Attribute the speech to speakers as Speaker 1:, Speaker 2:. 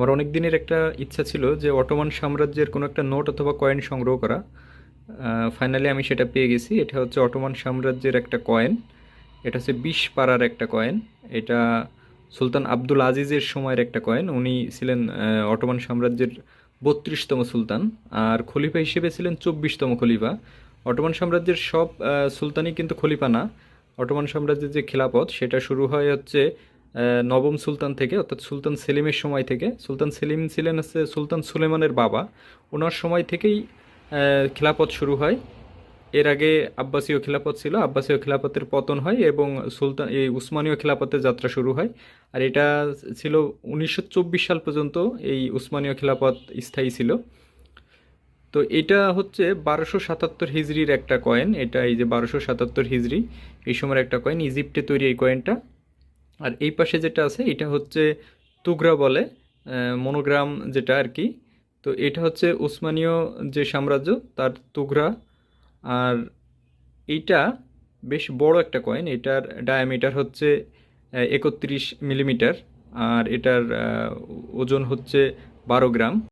Speaker 1: আমার অনেক দিনের একটা ইচ্ছা ছিল যে অটোমান সাম্রাজ্যের কোনো একটা নোট অথবা কয়েন সংগ্রহ করা। ফাইনালি আমি সেটা পেয়ে গেছি। এটা হচ্ছে অটোমান সাম্রাজ্যের একটা কয়েন। এটা হচ্ছে বিশ পাড়ার একটা কয়েন। এটা সুলতান আব্দুল আজিজের সময়ের একটা কয়েন। উনি ছিলেন অটোমান সাম্রাজ্যের বত্রিশতম সুলতান আর খলিফা হিসেবে ছিলেন চব্বিশতম খলিফা। অটোমান সাম্রাজ্যের সব সুলতানই কিন্তু খলিফা না। অটোমান সাম্রাজ্যের যে খেলাপথ, সেটা শুরু হয় হচ্ছে নবম সুলতান থেকে, অর্থাৎ সুলতান সেলিমের সময় থেকে, সুলতান সেলিম ছিলেন হচ্ছে সুলতান সুলেমানের বাবা। ওনার সময় থেকেই খিলাফত শুরু হয়। এর আগে আব্বাসীয় খিলাফত ছিল, আব্বাসীয় খিলাফতের পতন হয় এবং সুলতান, এই উসমানীয় খিলাফতের যাত্রা শুরু হয়। আর এটা ছিল উনিশশো চব্বিশ সাল পর্যন্ত এই উসমানীয় খিলাফত স্থায়ী ছিল। তো এটা হচ্ছে বারোশো সাতাত্তর হিজড়ির একটা কয়েন। এটা এই যে বারোশো সাতাত্তর হিজড়ি এই সময়ের একটা কয়েন, ইজিপ্টে তৈরি এই কয়েনটা। আর এই পাশে যেটা আছে, এটা হচ্ছে তুগরা বলে মনোগ্রাম যেটা আর কি। তো এটা হচ্ছে উসমানীয় যে সাম্রাজ্য, তার তুগরা। আর এইটা বেশ বড় একটা কয়েন এটার ডায়ামিটার হচ্ছে একত্রিশ মিলিমিটার আর এটার ওজন হচ্ছে বারো গ্রাম।